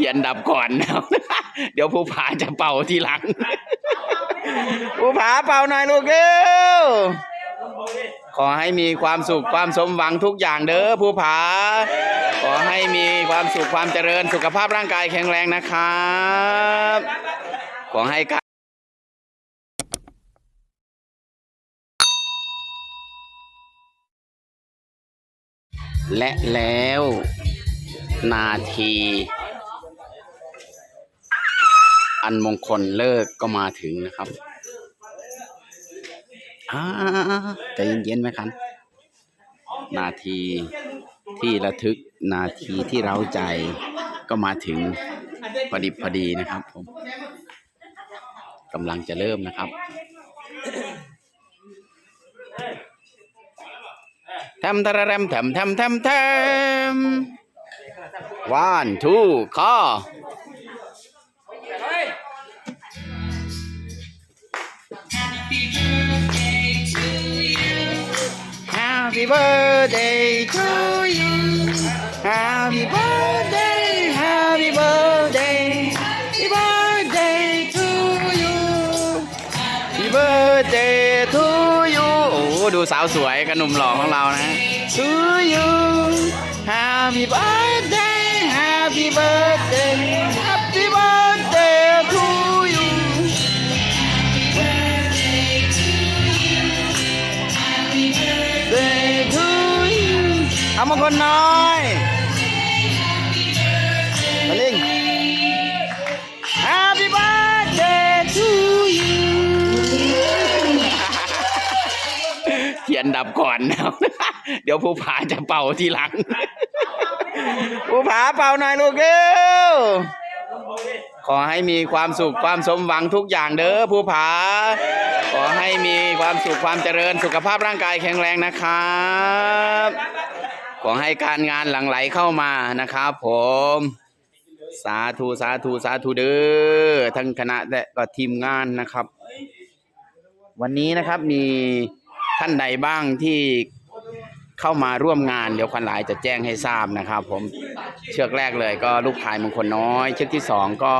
ทียนดับก่อนนะครับ เดี๋ยวภูผาจะเป่าทีหลังภูผาเป่าหน่อยลูกเร็วขอให้มีความสุขความสมหวังทุกอย่างเด้อภูผา ขอให้มีความสุขความเจริญสุขภาพร่างกายแข็งแรงนะครับ ขอให้การและแล้วนาที อันมงคลเลิกก็มาถึงนะครับอ่าใจเย็นๆไหมครับนาทีที่ระทึกนาทีที่เราใจก็มาถึงพอดีพอดีนะครับผมกำลังจะเริ่มนะครับทำทะระทำทำทำทำทำ one two call Happy birthday to you. Happy birthday, happy birthday, happy birthday to you. Happy birthday to you โอ้โหดูสาวสวยกับหนุ่มหล่อของเรานะ To you. Happy birthday, happy birthday, happy birthday เอามาคนน้อยมาลิง Happy birthday to you เทียนดับก่อนนะเดี๋ยวภูผาจะเป่าทีหลังภูผาเป่าหน่อยลูกเร็วขอให้มีความสุขความสมหวังทุกอย่างเด้อภูผา ขอให้มีความสุขความเจริญสุขภาพร่างกายแข็งแรงนะครับ ขอให้การงานหลั่งไหลเข้ามานะครับผมสาธุสาธุสาธุเด้อทั้งคณะและก็ทีมงานนะครับ วันนี้นะครับมีท่านใดบ้างที่เข้ามาร่วมงานเดี๋ยวควันหลายจะแจ้งให้ทราบนะครับ ผมเชือกแรกเลยก็ลูกพายมงคลน้อย เชือกที่สองก็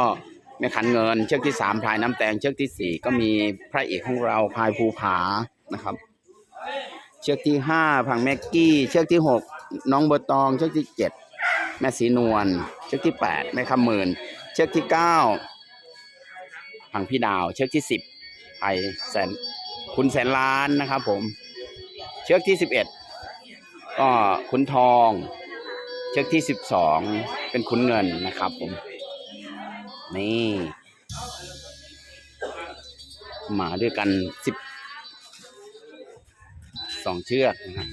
แม่ขันเงิน เชือกที่สามพายน้ำแตงเชือกที่สี่ก็มีพระเอกของเราพายภูผานะครับ เชือกที่ห้าพังแม็กกี้ เชือกที่หก น้องเบัวตองเชือกที่เจ็ดแม่สีนวลเชือกที่แปดแม่คำหมื่นเชือกที่เก้าพังพี่ดาวเชือกที่สิบไอแสนคุณแสนล้านนะครับผม เชือกที่สิบเอ็ดก็ขุนทอง เชือกที่สิบสองเป็นขุนเงินนะครับผม นี่มาด้วยกันสิบสองเชือกนะครับ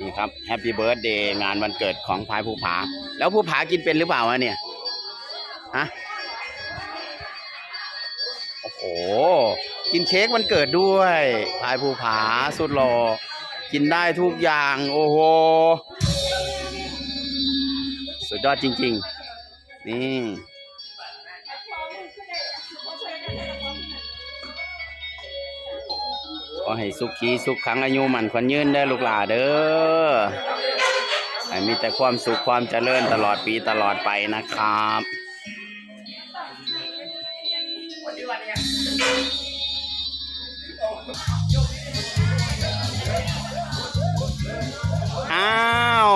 นี่ครับแฮปปี้เบิร์ดเดย์งานวันเกิดของพายภูผา แล้วภูผากินเป็นหรือเปล่าวะเนี่ยฮะโอ้โห กินเค้กวันเกิดด้วยพายภูผาสุดหล่อกินได้ทุกอย่าง โอ้โห สุดยอดจริง ๆ นี่ อให้สุขีสุขขังอายุมันขวัญยืนได้ลูกหลาเด้อให้มีแต่ความสุขความเจริญตลอดปีตลอดไปนะครับอ้าว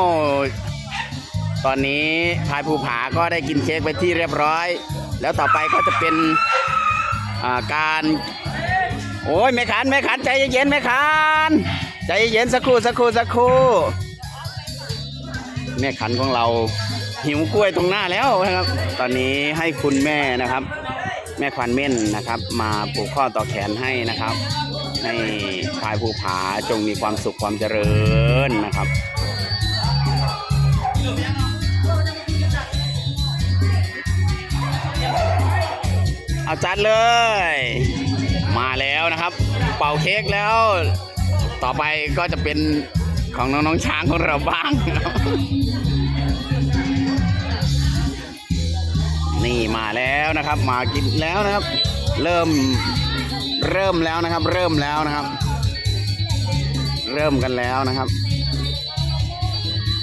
ตอนนี้พายภูผาก็ได้กินเค้กไปที่เรียบร้อย แล้วต่อไปก็จะเป็นาการ โอ้ยแม่ขันแม่ขันใจเย็นแม่ขันใจเย็นสักครู่สักครู่สักครู่แม่ขันของเราหิวกล้วยตรงหน้าแล้วนะครับ ตอนนี้ให้คุณแม่นะครับ แม่ควันเม่นนะครับ มาปลูกข้อต่อแขนให้นะครับให้พายภูผาจงมีความสุขความเจริญนะครับเอาจัดเลย มาแล้วนะครับ เป่าเค้กแล้ว ต่อไปก็จะเป็นของน้องๆช้างของเราบ้าง นี่มาแล้วนะครับ มากินแล้วนะครับ เริ่มเริ่มแล้วนะครับ เริ่มแล้วนะครับ เริ่มกันแล้วนะครับ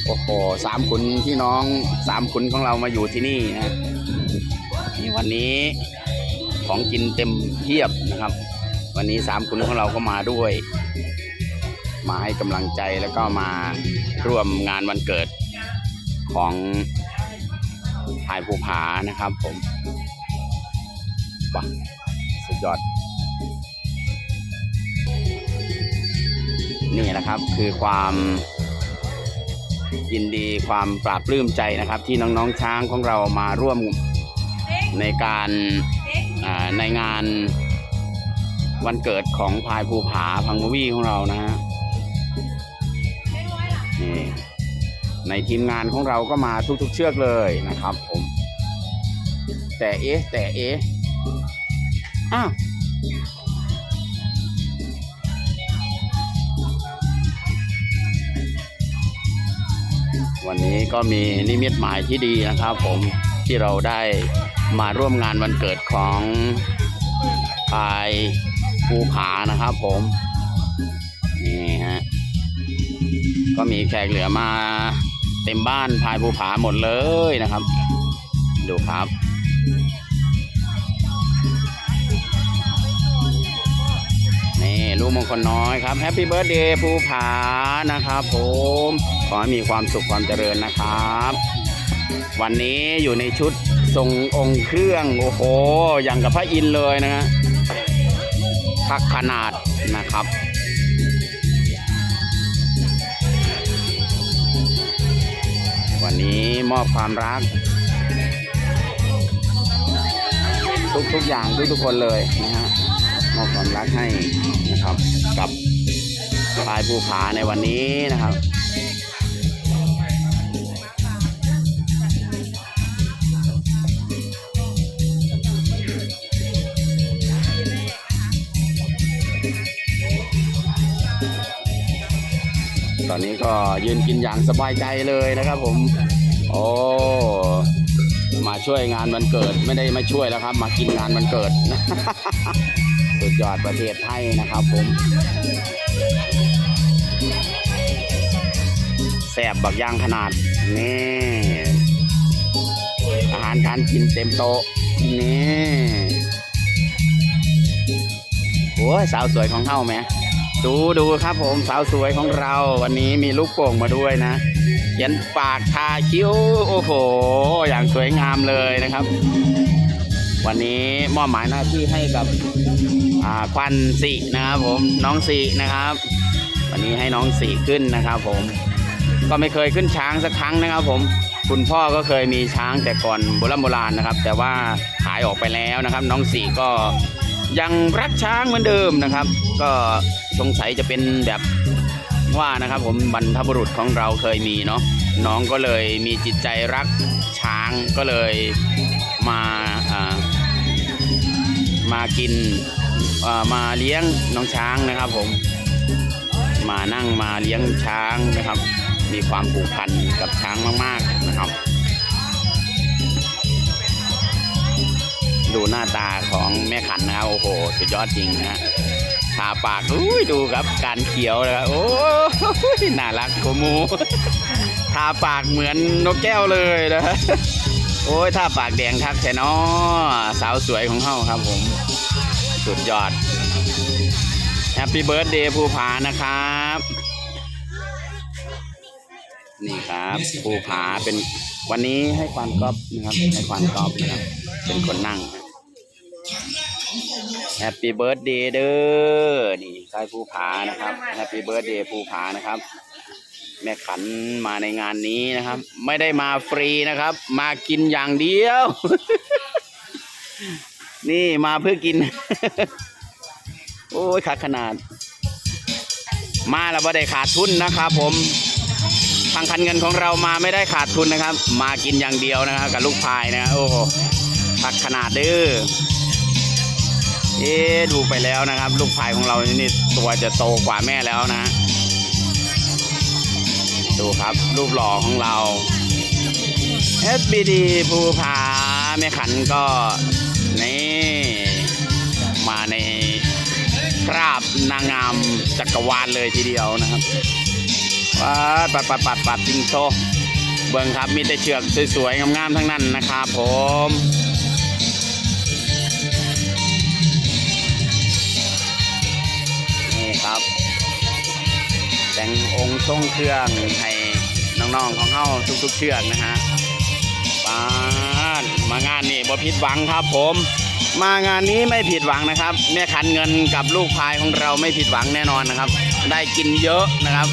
โอ้โหสามขุนพี่น้องสามขุนของเรามาอยู่ที่นี่นะนี่วันนี้ ของกินเต็มเพียบนะครับ วันนี้สามขุนของเราก็มาด้วย มาให้กำลังใจแล้วก็มาร่วมงานวันเกิดของพายภูผานะครับผมว้าสุดยอด นี่แหละครับคือความยินดีความปราบปลื้มใจนะครับ ที่น้องๆช้างของเรามาร่วมในการ ในงานวันเกิดของพายภูผาพังกวีของเรานะฮะนี่ในทีมงานของเราก็มาทุกๆเชือกเลยนะครับผม แต่เอ๊ะแต่เอ๊ะอ้าววันนี้ก็มีนิมิตหมายที่ดีนะครับผมที่เราได้ มาร่วมงานวันเกิดของพายภูผานะครับผมนี่ฮะก็มีแขกเหลือมาเต็มบ้านพายภูผาหมดเลยนะครับ ดูครับนี่ลูกมงคลน้อยครับแฮปปี้เบิร์ดเดย์ภูผานะครับผมขอให้มีความสุขความเจริญนะครับ วันนี้อยู่ในชุด ทรงองค์เครื่อง โอ้โห อย่างกับพระอินเลยนะฮะพักขนาดนะครับวันนี้มอบความรัก ทุกๆอย่างทุกๆคนเลยนะฮะมอบความรักให้นะครับ กับพลายภูผาในวันนี้นะครับ ตอนนี้ก็ยืนกินอย่างสบายใจเลยนะครับ ผม โอ้มาช่วยงานวันเกิดไม่ได้มาช่วยแล้วครับ มากินงานวันเกิดสุดยอดประเทศไทยนะครับผมแสบบักย่างขนาดนี่อาหารการกินเต็มโต๊ะนี่โอ้สาวสวยของเฮาไหม ดูดูครับผมสาวสวยของเรา วันนี้มีลูกโป่งมาด้วยนะเขียนปากทาคิ้วโอ้โห อย่างสวยงามเลยนะครับ วันนี้มอบหมายหน้าที่ให้กับควันสีนะครับผมน้องสีนะครับ วันนี้ให้น้องสีขึ้นนะครับ ผม ก็ไม่เคยขึ้นช้างสักครั้งนะครับ ผมคุณพ่อก็เคยมีช้างแต่ก่อนโบราณโบราณนะครับ แต่ว่าขายออกไปแล้วนะครับ น้องสีก็ ยังรักช้างเหมือนเดิมนะครับ ก็สงสัยจะเป็นแบบว่านะครับผมบรรพบุรุษของเราเคยมีเนาะน้องก็เลยมีจิตใจรักช้างก็เลยมาอ่ามากินมาเลี้ยงน้องช้างนะครับผม มานั่งมาเลี้ยงช้างนะครับ มีความผูกพันกับช้างมากๆนะครับ ดูหน้าตาของแม่ขันนะครับโอ้โห สุดยอดจริงนะฮะทาปากอุ้ยดูครับการเขียวนะครับโอ้ยน่ารักโกมูทาปากเหมือนนกแก้วเลยนะฮะโอ้ยถ้าปากแดงทักแช่นอสาวสวยของเฮาครับผม สุดยอดแฮปปี้เบิร์ดเดย์ภูผานะครับ นี่ครับภูผาเป็นวันนี้ให้ความกอบนะครับให้ความกอบนะครับเป็นคนนั่ง แฮปปี้เบิร์ดเดย์เด้อ นี่ใช่ภูผานะครับ แฮปปี้เบิร์ดเดย์ภูผานะครับ แม่ขันมาในงานนี้นะครับ ไม่ได้มาฟรีนะครับ มากินอย่างเดียว นี่มาเพื่อกิน โอ้ยขาดขนาด มาแล้วไม่ได้ขาดทุนนะครับ ผมทางคันเงินของเรามาไม่ได้ขาดทุนนะครับ มากินอย่างเดียวนะครับ กับลูกพายนะ โอ้โหขาดขนาดเด้อ เอ๊ดูไปแล้วนะครับ ลูกพายของเรานี่ตัวจะโตกว่าแม่แล้วนะ ดูครับรูปหล่อของเรา SBD ภูผาแม่ขันก็ นี่ มาในคราบนางงามจักรวาลเลยทีเดียวนะครับปัดปัดปัดปัดปัดจิงโตเบิ่งครับมีแต่เชือกสวยๆงามๆทั้งนั้นนะครับผม ทรงเครื่องให้น้องๆของเฮาทุกๆเชือกนะฮะปานมางานนี่บ่ผิดหวังครับผม มางานนี้ไม่ผิดหวังนะครับ แม่ขันเงินกับลูกพายของเราไม่ผิดหวังแน่นอนนะครับ ได้กินเยอะนะครับ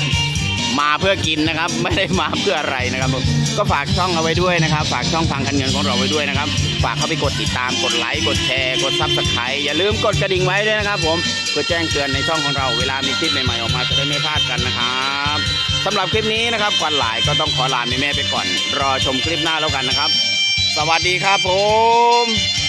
มาเพื่อกินนะครับ ไม่ได้มาเพื่ออะไรนะครับผมก็ฝากช่องเอาไว้ด้วยนะครับ ฝากช่องทางคันเงินของเราไว้ด้วยนะครับ ฝากเข้าไปกดติดตามกดไลค์กดแชร์กดซับสไครต์อย่าลืมกดกระดิ่งไว้ด้วยนะครับ ผมเพื่อแจ้งเตือนในช่องของเราเวลามีคลิปใหม่ๆออกมาจะได้ไม่พลาดกันนะครับสำหรับคลิปนี้นะครับควันหลายก็ต้องขอลาแม่ๆไปก่อน รอชมคลิปหน้าแล้วกันนะครับ สวัสดีครับผม